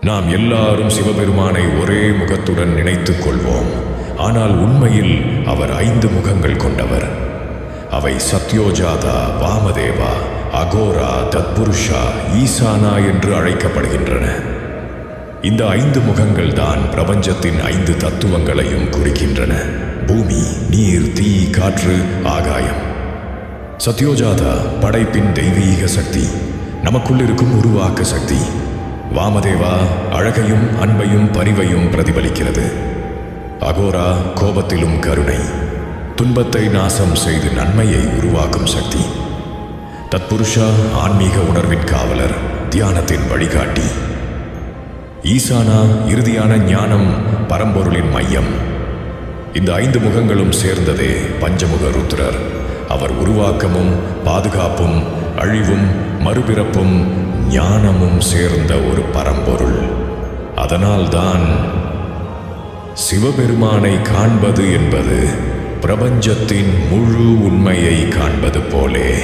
நாம் எல்லாரும் சிவபெருமானை ஒரே முகத்துடன் நினைத்துக் கொள்வோம். ஆனால் உண்மையில் அவர் ஐந்து முகங்கள் கொண்டவர். அவை சத்யோஜாதா வாமதேவா அகோரா தத்புருஷா ஈசானா என்று அழைக்கப்படுகின்றன. இந்த ஐந்து முகங்கள் தான் பிரபஞ்சத்தின் ஐந்து தத்துவங்களையும் குறிக்கின்றன. பூமி நீர் தீ காற்று ஆகாயம். சத்யோஜாதா படைப்பின் தெய்வீக சக்தி. நமக்குள் இருக்கும் உருவாக்க சக்தி. வாமதேவா அழகையும் அன்பையும் பரிவையும் பிரதிபலிக்கிறது. அகோரா கோபத்திலும் கருணை. துன்பத்தை நாசம் செய்து நன்மையை உருவாக்கும் சக்தி. தத்புருஷா ஆன்மீக உணர்வின் காவலர் தியானத்தின் வழிகாட்டி. ஈசானா இறுதியான ஞானம் பரம்பொருளின் மையம். இந்த ஐந்து முகங்களும் சேர்ந்ததே பஞ்சமுக ருத்ரர். அவர் உருவாக்கமும் பாதுகாப்பும் அழிவும் மறுபிறப்பும் ஞானமும் சேர்ந்த ஒரு பரம்பொருள். அதனால்தான் சிவபெருமானை காண்பது என்பது பிரபஞ்சத்தின் முழு உண்மையை காண்பது போலே.